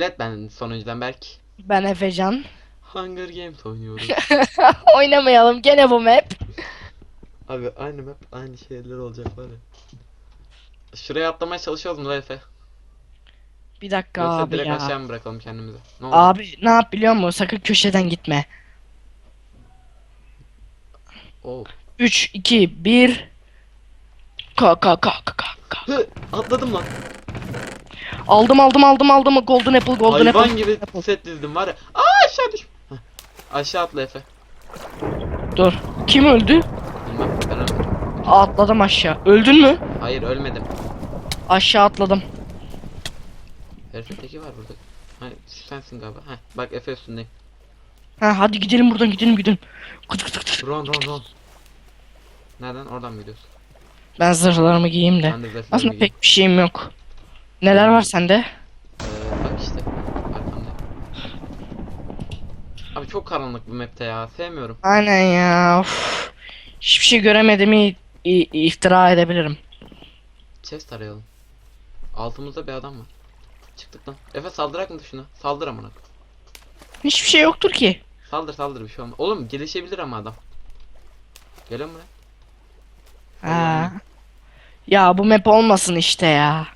Evet ben sonuncudan Berk. Ben Efecan. Hunger Games oynuyoruz. Oynamayalım gene bu map. Abi aynı map aynı şeyler olacak var ya. Şuraya atlamaya çalışıyoruz mu lan Efe? Bir dakika Yoksa abi direkt ya. aşağı mı bırakalım kendimizi? Ne oldu? Abi ne yap biliyor musun? Sakın köşeden gitme. Oo. 3, 2, 1. Ka ka ka ka ka ka. Hı, atladım lan. Aldım aldım aldım aldım. Golden apple golden Hayvan apple. gibi Apple. set dizdim var ya. Aa aşağı düş. Aşağı atla Efe. Dur. Kim öldü? Bilmem ben. Aa, Atladım aşağı. Öldün mü? Hayır ölmedim. Aşağı atladım. Herifin teki var burada. Şu sensin galiba. Heh bak Efe üstündeyim. Ha hadi gidelim buradan gidelim gidelim. Kıt kıt kıt. Ron ron ron. Nereden? Oradan mı gidiyorsun? Ben zırhlarımı giyeyim de. Ben de Aslında pek bir şeyim yok. Neler var sende? Ee, bak işte. Arkamda. Abi çok karanlık bu map'te ya. Sevmiyorum. Aynen ya. Of. Hiçbir şey göremediğimi iftira edebilirim. Chest arayalım. Altımızda bir adam var. Çıktık lan. Efe saldırak mı şuna? Saldır amına. Hiçbir şey yoktur ki. Saldır saldır bir şey olmaz. Oğlum gelişebilir ama adam. Mu lan? Ha. Ya bu map olmasın işte ya.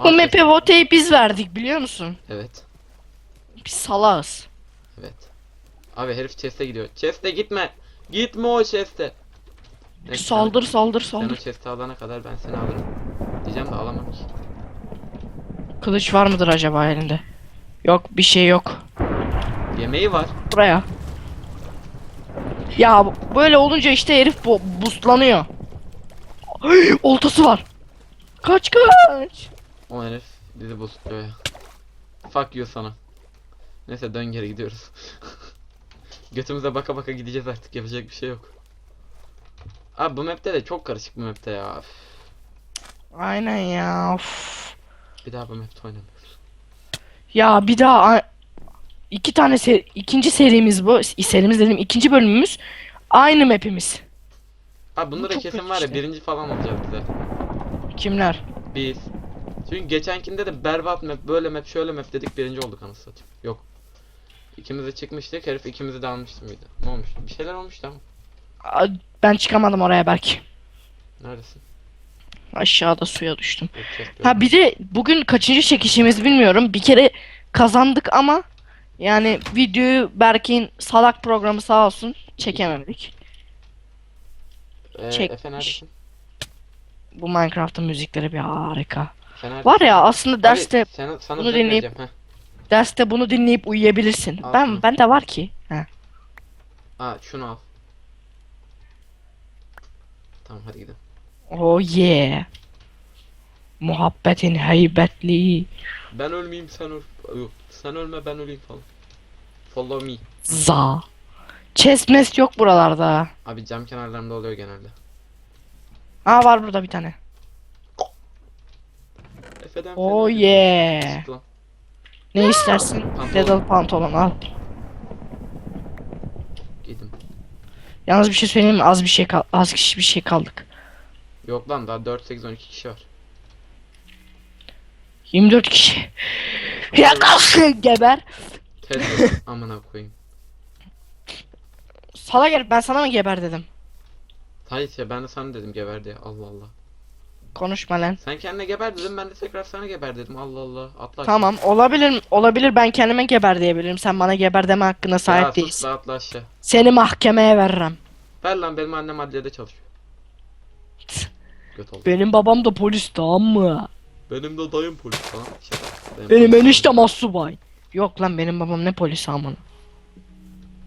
Aa, map'e voteyi biz verdik biliyor musun? Evet. Biz salağız. Evet. Abi herif chest'e gidiyor. Chest'e gitme. Gitme o chest'e. Neyse, Saldır saldır Sen, sen o saldır. chest'i alana kadar ben seni alırım. Diyeceğim de alamam ki. Kılıç var mıdır acaba elinde? Yok bir şey yok. Yemeği var. Buraya. Ya bu- böyle olunca işte herif bu boostlanıyor. Oltası var. Kaç kaç. O herif bizi bozuluyor ya. Fuck you sana. Neyse dön geri gidiyoruz. Götümüze baka baka gideceğiz artık yapacak bir şey yok. Abi bu map'te de çok karışık bu map'te ya. Aynen ya. of. Bir daha bu map'te oynamıyoruz. Ya bir daha iki tane seri, ikinci serimiz bu. Serimiz dedim ikinci bölümümüz. Aynı map'imiz. Abi bunda Bu kesin var ya işte. birinci falan olacak bize. Kimler? Biz. Çünkü geçenkinde de berbat map, böyle map, şöyle map dedik birinci olduk anasını satayım. Yok. İkimiz de çıkmıştık herif ikimizi de almıştı mıydı? Ne olmuş? Bir şeyler olmuştu ama. Ben çıkamadım oraya belki. Neredesin? Aşağıda suya düştüm. Ha yok. bir de bugün kaçıncı çekişimiz bilmiyorum. Bir kere kazandık ama yani videoyu Berk'in salak programı sağ olsun çekemedik. Ee, çekmiş. Efe neredesin? Bu Minecraft'ın müzikleri bir harika. Neredesin? Var ya aslında derste Abi, sana, sana bunu zırh dinleyip- vereceğim, derste bunu dinleyip uyuyabilirsin. Al Ben şunu. ben de var ki. Ha. Aa şunu al. Tamam hadi gidelim. Oh yeah. Muhabbetin heybetli. Ben ölmeyeyim sen öl. Yok sen ölme ben öleyim falan. Follow me. Za. Chest mest yok buralarda. Abi cam kenarlarında oluyor genelde. Aa var burada bir tane. Efe'den Oh fena yeah. Çıktı lan. Ne istersin? Pantolon. Pantolon al. Giydim. Yalnız bir şey söyleyeyim mi? Az bir şey kal az kişi bir şey kaldık. Yok lan daha 4 8 12 kişi var. 24 kişi. Ya kalk geber. Ted amına koyayım. Sana gel ben sana mı geber dedim. Hayır ya ben de sana dedim geber diye. Allah Allah. Konuşma lan. Sen kendine geber dedim ben de tekrar sana geber dedim. Allah Allah. Atla. Tamam olabilir olabilir ben kendime geber diyebilirim. Sen bana geber deme hakkına Ya sahip sus değilsin. la atla aşağı. Seni mahkemeye veririm. Ver lan benim annem adliyede çalışıyor. Göt oldu. Benim babam da polis tamam mı? Benim de dayım polis falan. Şey, dayım Benim polis. eniştem assubay. Yok lan benim babam ne polisi amına.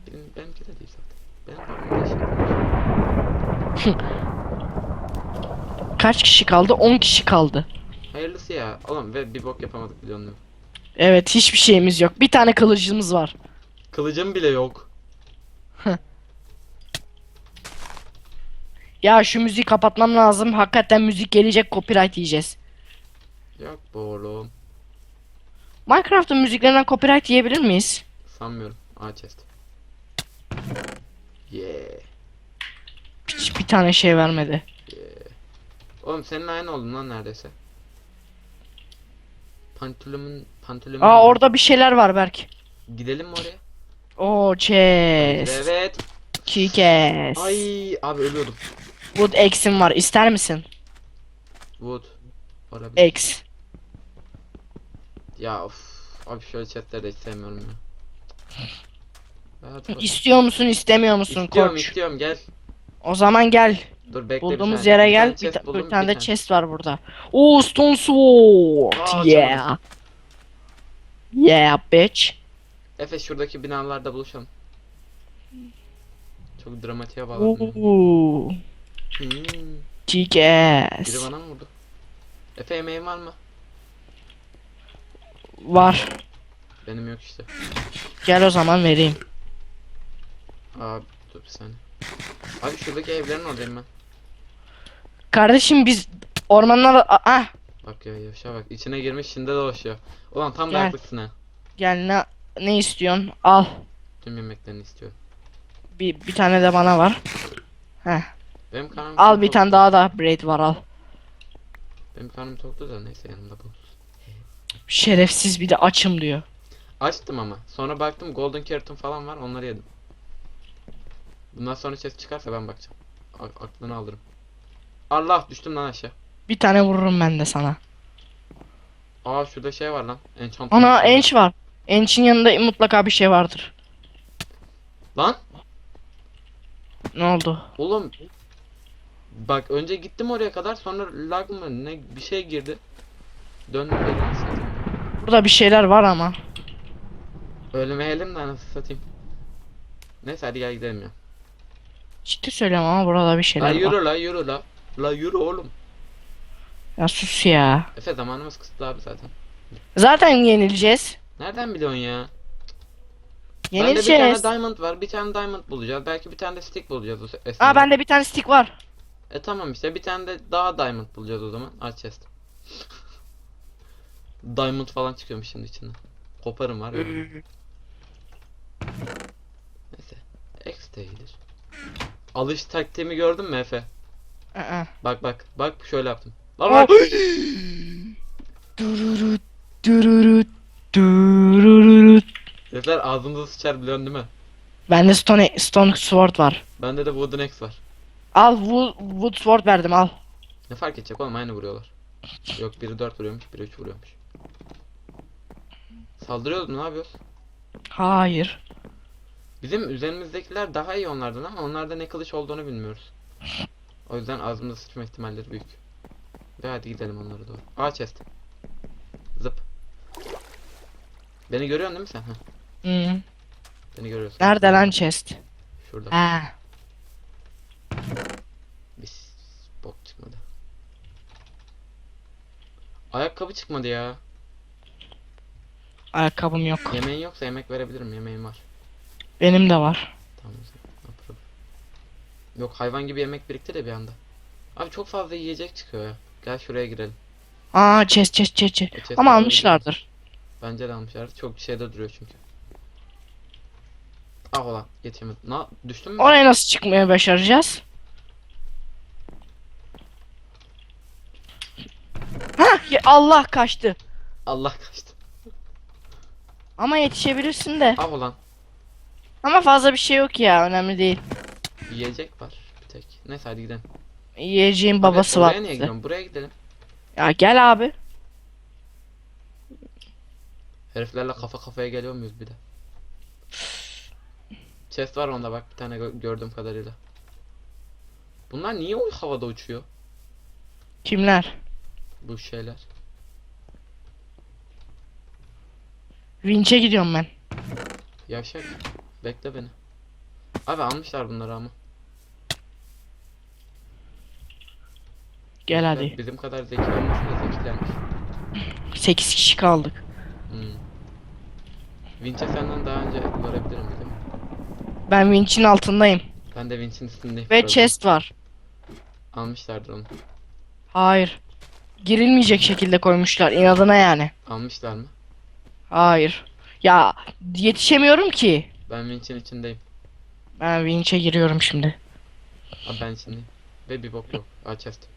Benim, benimki de değil zaten. Benim babam da şey. Kaç kişi kaldı? 10 kişi kaldı. Hayırlısı ya. Oğlum ve bir bok yapamadık biliyor musun? Evet hiçbir şeyimiz yok. Bir tane kılıcımız var. Kılıcım bile yok. Ya şu müziği kapatmam lazım. Hakikaten müzik gelecek copyright yiyeceğiz. Yok bu oğlum. Minecraft'ın müziklerinden copyright yiyebilir miyiz? Sanmıyorum. Aa chest. Yeah. Hiç bir tane şey vermedi. Oğlum senin aynı oldun lan neredeyse. Pantolonumun Pantolon. Aa orada bir şeyler var Berk. Gidelim mi oraya? Oo chest. Evet. Kikes. Ay abi ölüyordum. Wood X'im var. İster misin? Wood. Olabilir. X. Ya of. Abi şöyle chatleri de hiç sevmiyorum ya. Evet. İstiyor musun istemiyor musun İstiyorum koç? istiyorum gel. O zaman gel. Dur bekle bir Bulduğumuz saniye. yere gel. Bir, ta- buldum, bir tane de chest var burada. Oo Stone Sword. Aa, yeah. Yeah bitch. Efe şuradaki binalarda buluşalım. Çok dramatiğe bağladım. ya. Oo. Hmm, biri bana mı vurdu? Efe yemeğin var mı? Var. Benim yok işte. Gel o zaman vereyim. Abi dur bir saniye. Abi şuradaki evlerin oradayım ben. Kardeşim biz ormanlar ah Bak ya yaşa bak içine girmiş şimdi dolaşıyor. Ulan tam Gel. haklısın ha. gel ne ne istiyorsun? Al. Tüm yemeklerini istiyor. Bir bir tane de bana var. Heh. Benim karnım Al bir tane daha da braid var al. Benim karnım toktu da neyse yanımda bu. Şerefsiz bir de açım diyor. Açtım ama. Sonra baktım golden carrot'um falan var onları yedim. Bundan sonra chest çıkarsa ben bakacağım. A- aklını alırım. Allah düştüm lan aşağı. Bir tane vururum ben de sana. Aa şurada şey var lan. Enchant. Ana enç var. Enç'in yanında mutlaka bir şey vardır. Lan Ne oldu? oğlum. Bak önce gittim oraya kadar sonra lag mı ne bir şey girdi. Döndüm anasını satayım. Burada bir şeyler var ama. Ölmeyelim de anasını satayım. Neyse hadi gel gidelim ya. Ciddi söylüyorum ama burada bir şeyler var. yürü la yürü la. La yürü oğlum. Ya sus ya. Efe zamanımız kısıtlı abi zaten. Zaten yenileceğiz. Nereden biliyorsun ya? Bende bir Yenileceğiz. tane diamond var. Bir tane diamond bulacağız. Belki bir tane de stick bulacağız o se- esnada. Aa bende bir tane stick var. E tamam işte bir tane de daha diamond bulacağız o zaman. Aç chest. diamond falan çıkıyormuş şimdi içinden. Koparım var ya. Neyse. X de iyidir. Alış taktiğimi gördün mü Efe? Aa. Bak bak. Bak şöyle yaptım. Lan bak. Dururut, dururut. Sesler ağzımıza sıçar biliyorsun değil mi? Bende stone, stone sword var. Bende de wooden axe var. Al wood, wood sword verdim al. Ne fark edecek oğlum aynı vuruyorlar. Yok biri 4 vuruyormuş biri 3 vuruyormuş. Saldırıyoruz mu ne yapıyoruz? Hayır. Bizim üzerimizdekiler daha iyi onlardan ama onlarda ne kılıç olduğunu bilmiyoruz. O yüzden ağzımıza sıçma ihtimalleri büyük. Ve hadi gidelim onlara doğru. Aa chest. Zıp. Beni görüyorsun değil mi sen? Heh, Hı. beni görüyorsun. Nerede lan chest? Şurada. Ha. Bis. Bok çıkmadı. Ayakkabı çıkmadı ya. Ayakkabım yok. Yemeğin yoksa yemek verebilirim. Yemeğim var. Benim de var. Tamam o zaman. Yok hayvan gibi yemek birikti de bir anda. Abi çok fazla yiyecek çıkıyor ya. Gel şuraya girelim. Aa chest chest chest. chest. Chest'e Ama almışlardır. gidelim. Bence de almışlar. Çok şeyde duruyor çünkü. Ah ulan geçemedim. Na düştün mü? Oraya nasıl çıkmaya başaracağız? Allah kaçtı. Allah kaçtı. Ama yetişebilirsin de. Ah ulan. Ama fazla bir şey yok ya önemli değil. Yiyecek var bir tek. Neyse hadi gidelim. Yiyeceğin babası var. Oraya niye bize. gidiyorsun? Buraya gidelim. Ya gel abi. Heriflerle kafa kafaya geliyor muyuz bir de? Chest var onda bak bir tane gö- gördüğüm kadarıyla. Bunlar niye o havada uçuyor? Kimler? Bu şeyler. Vinç'e gidiyorum ben. Yavşak. Bekle beni. Abi almışlar bunları ama. Gel hadi. Bizim kadar zeki olmasa da zekilermiş. 8 kişi kaldık. Hmm. Vinç'e senden daha önce varabilirim değil mi? Ben Vinç'in altındayım. Ben de Vinç'in üstündeyim. Ve chest var. Almışlardır onu. Hayır. Girilmeyecek şekilde koymuşlar inadına yani. Almışlar mı? Hayır. Ya yetişemiyorum ki. Ben Vinç'in içindeyim. Ben Vinç'e giriyorum şimdi. Abi ben içindeyim. Ve bir bok yok. Aa chest.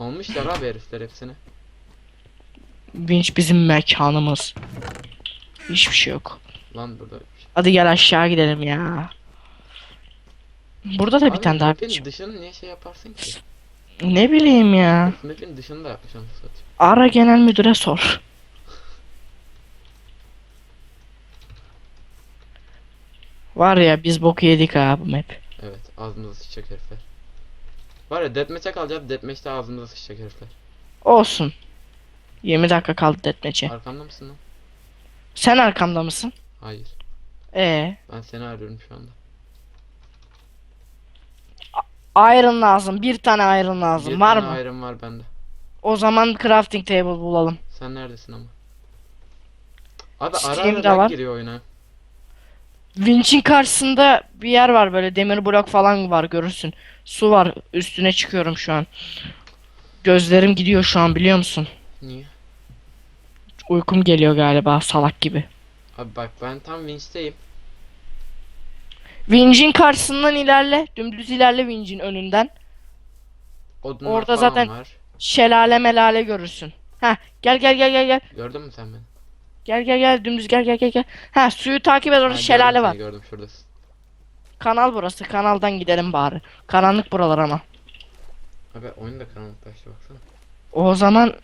Almışlar abi herifler hepsini. Vinç bizim mekanımız. Hiçbir şey yok. Lan burada şey. Hadi gel aşağı gidelim ya. Burada da bir Abi, tane daha map'in vinç. dışını niye şey yaparsın ki? Ne bileyim ya. Map'in dışını da yapmış satayım. Ara genel müdüre sor. Var ya biz boku yedik ha bu map. Evet ağzımıza sıçacak herifler. Var ya deathmatch'e kalacağız. Deathmatch'te ağzımıza sıçacak herifler. Olsun. 20 dakika kaldı detmece. Arkamda mısın lan? Sen arkamda mısın? Hayır. Ee, Ben seni arıyorum şu anda. iron lazım. Bir tane iron lazım. Bir var tane mı? iron var bende. O zaman crafting table bulalım. Sen neredesin ama? Abi ara Steam'de ara var. lag giriyor oyuna. Winch'in karşısında bir yer var böyle demir blok falan var görürsün. Su var. Üstüne çıkıyorum şu an. Gözlerim gidiyor şu an biliyor musun? Niye? Uykum geliyor galiba salak gibi. Abi bak ben tam winch'teyim. Winch'in karşısından ilerle. Dümdüz ilerle Winch'in önünden. Odunlar Orada zaten- var. Şelale melale görürsün. Heh gel gel gel gel gel. Gördün mü sen beni? Gel gel gel dümdüz gel gel gel gel. Ha suyu takip et orada Ha, şelale gördüm var. seni, Gördüm şuradasın. Kanal burası. Kanaldan gidelim bari. Karanlık buralar ama. Abi oyun da karanlıklaştı baksana. O zaman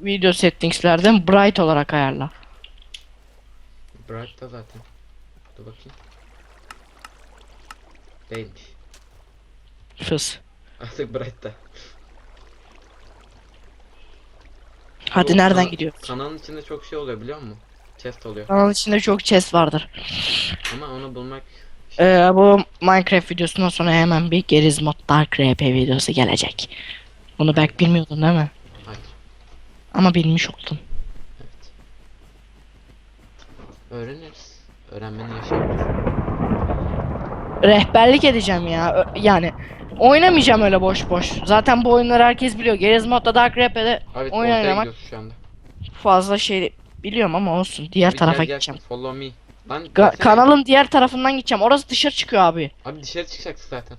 video settingslerden bright olarak ayarla. Bright'ta zaten. Dur bakayım. Değilmiş. Fıs. Artık Bright'ta. Hadi Bu nereden kana- gidiyoruz? Kanalın içinde çok şey oluyor biliyor musun? Chest oluyor. Kanal içinde çok chest vardır. Ama onu bulmak Ee, bu Minecraft videosundan sonra hemen bir Geriz Mod Dark RP videosu gelecek. Bunu belki bilmiyordun değil mi? hayır. Ama bilmiş oldun. Evet. Öğreniriz. Öğrenmenin yaşı yoktur. Rehberlik edeceğim ya. Ö- Yani oynamayacağım öyle boş boş. Zaten bu oyunları herkes biliyor. Geriz Mod'da Dark RP'de Abi Oyun oynamak- şu anda. fazla şey biliyorum ama olsun. Diğer Abi tarafa gel, gel, gideceğim. Follow me. Lan Ga- kanalın diğer tarafından gideceğim. Orası dışarı çıkıyor abi. Abi dışarı çıkacaksın zaten.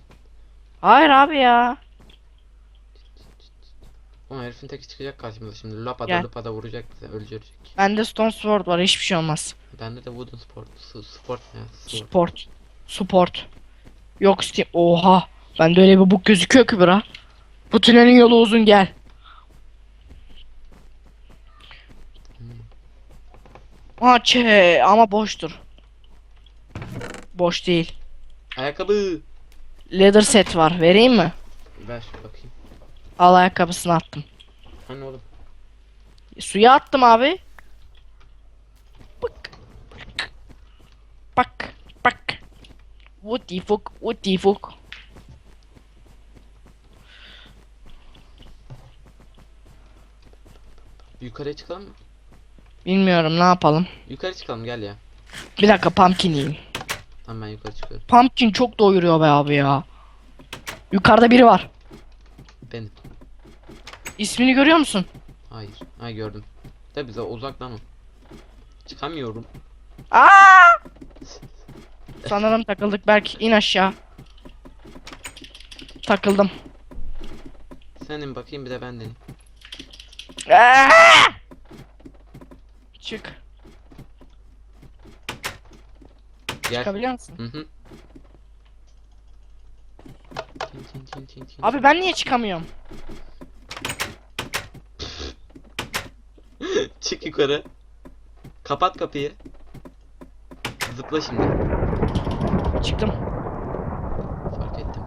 Hayır abi ya. Ama herifin teki çıkacak karşımıza şimdi. Lapada Gel. lapada vuracak bize öldürecek. Bende Stone Sword var. Hiçbir şey olmaz. Bende de wooden sport. Su- Sport ne? Sport. Support. Yok Steam. Oha. Bende öyle bir bug gözüküyor ki bura. Bu tünelin yolu uzun gel. Ha çe ama boştur. Boş değil. Ayakkabı. Leather set var. Vereyim mi? Ver bakayım. Al ayakkabısını attım. Hani oğlum. Suya attım abi. Bak. Bak. Bak. What the fuck? What the fuck? Yukarıya çıkalım mı? Bilmiyorum ne yapalım. Yukarı çıkalım gel ya. Bir dakika pumpkin yiyeyim. Tamam ben yukarı çıkıyorum. Pumpkin çok doyuruyor be abi ya. Yukarıda biri var. Benim. İsmini görüyor musun? Hayır. Ha gördüm. De bize uzaktan o. Çıkamıyorum. Aa! Sanırım takıldık Berk in aşağı. Takıldım. Senin bakayım bir de ben deneyim. Aa! Çık. Gel. Çıkabiliyor musun? Hı hı. Tin tin tin tin tin. Abi ben niye çıkamıyorum? Çık yukarı. Kapat kapıyı. Zıpla şimdi. Çıktım. Fark ettim.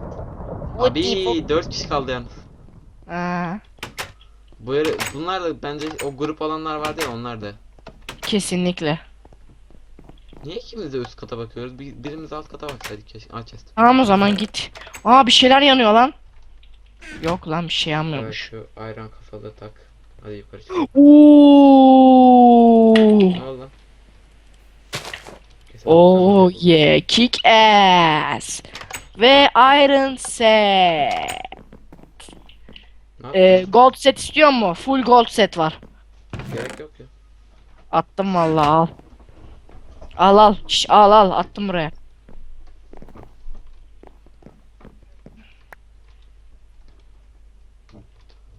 What the Abi fuck? 4 kişi kaldı yalnız. Aa, Bu yere, bunlar da bence o grup olanlar vardı ya onlar da. kesinlikle. Niye ikimiz de üst kata bakıyoruz? Bir, birimiz alt kata baksaydık keşke. Aa chest. Tamam o zaman git. Aa bir şeyler yanıyor lan. Yok lan bir şey Evet yanmıyormuş. şu ayran kafalı tak. Hadi yukarı çık. Oooo. Ne oldu lan? Oh bakalım. yeah, kick ass. Ve Iron set. Ee, gold set istiyor mu? Full gold set var. Gerek yok ya. Attım vallahi al. Al al. Şş, al al attım buraya.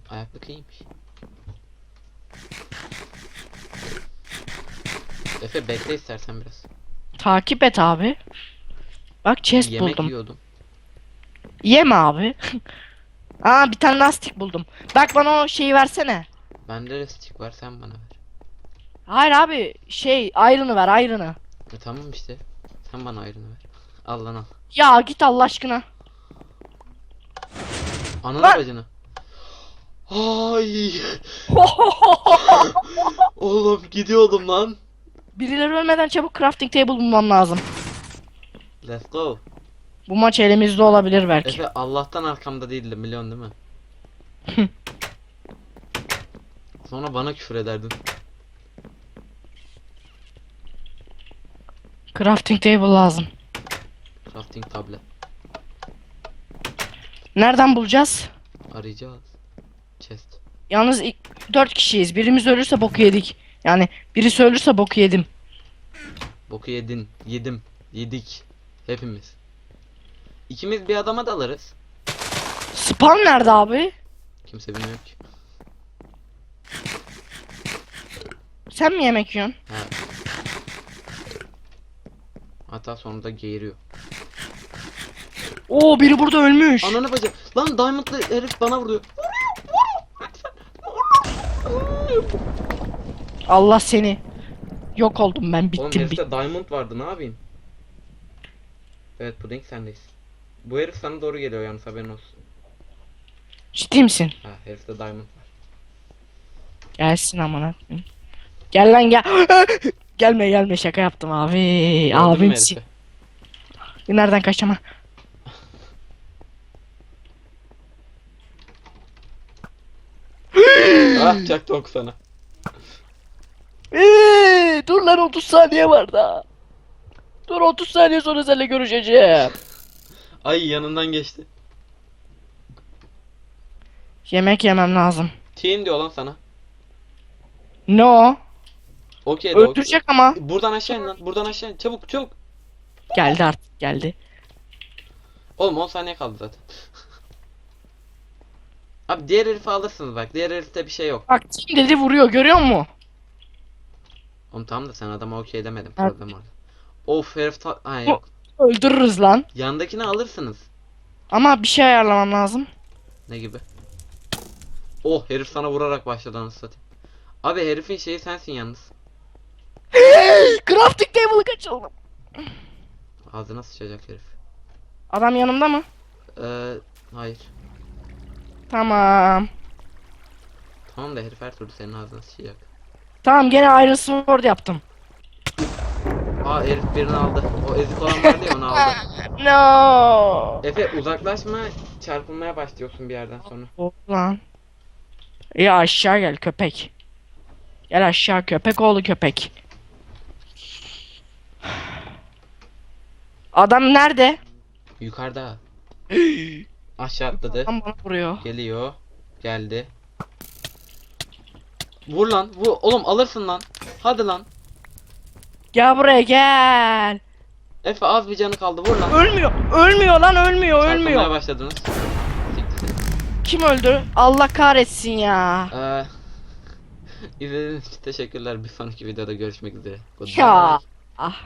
Ayaklık iyiymiş. Efe bekle istersen biraz. Takip et abi. Bak chest Yemek buldum. yiyordum. Yeme abi. Aa bir tane lastik buldum. Bak bana o şeyi versene. Bende de stick var sen bana ver. Hayır abi şey iron'ı ver iron'ı. E, tamam işte. Sen bana ayrını ver. Al lan al. Ya git Allah aşkına. Ananı Lan! bacını. Ay. Oğlum gidiyordum lan. Birileri ölmeden çabuk crafting table bulmam lazım. Let's go. Bu maç elimizde olabilir belki. Efe Allah'tan arkamda değildim biliyorsun değil mi? Sonra bana küfür ederdin. Crafting table lazım. Crafting tablet. Nereden bulacağız? Arayacağız. Chest. Yalnız ilk 4 kişiyiz. Birimiz ölürse boku yedik. Yani birisi ölürse boku yedim. Boku yedin. Yedim. Yedik. Hepimiz. İkimiz bir adama dalarız. Spawn nerede abi? Kimse bilmiyor ki. Sen mi yemek yiyorsun? He. Hatta sonunda geğiriyor. Oo biri burada ölmüş. Ananı bacı. Lan Diamond'lı herif bana vuruyor. Allah seni. Yok oldum ben Oğlum bittim bittim. herifte Diamond vardı ne yapayım? Evet Pudding sendeyiz. Bu herif sana doğru geliyor yalnız haberin olsun. Ciddi misin? Ha herifte Diamond var. Gelsin amına. koyayım. Gel lan gel. gelme gelme şaka yaptım abi. Gördün mü Abimsin. herifi? Nereden kaçacağım ha? ah çaktı oku sana. Eee, dur lan 30 saniye var daha. Dur 30 saniye sonra seninle görüşeceğim. Ay yanından geçti. Yemek yemem lazım. Team diyor lan sana. No. Okey de. Öldürecek ama. Buradan aşağı in lan. Buradan aşağı in. Çabuk çabuk. Geldi artık geldi. Oğlum 10 saniye kaldı zaten. Abi diğer herifi alırsınız bak. Diğer herifte bir şey yok. Bak kim dedi vuruyor görüyor musun? Oğlum tamam da sen adama okey demedin. Problem orada. Of herif ta... Ha yok. Öldürürüz lan. Yandakini alırsınız. Ama bir şey ayarlamam lazım. Ne gibi? Oh herif sana vurarak başladı anasını satayım. Abi herifin şeyi sensin yalnız. Crafting table'ı kaçırdım. Ağzına sıçacak herif. Adam yanımda mı? Ee, hayır. Tamam. Tamam da herif her türlü senin ağzına sıçacak. Tamam gene Iron Sword yaptım. Aa herif birini aldı. O ezik olan vardı ya onu aldı. No. Efe uzaklaşma çarpılmaya başlıyorsun bir yerden sonra. Oh, lan. Ya aşağı gel köpek. Gel aşağı köpek oğlu köpek. Adam nerede? Yukarıda. Aşağı atladı. Adam bana vuruyor. Geliyor. Geldi. Vur lan. Vur. Oğlum alırsın lan. Hadi lan. Gel buraya gel. Efe az bir canı kaldı. Vur lan. Ölmüyor. Ölmüyor lan ölmüyor Çarpılmaya ölmüyor. başladınız. Siktir. Kim öldü? Allah kahretsin ya. Ee, izlediğiniz için teşekkürler. Bir sonraki videoda görüşmek üzere. Goodbye. Ya. Ah.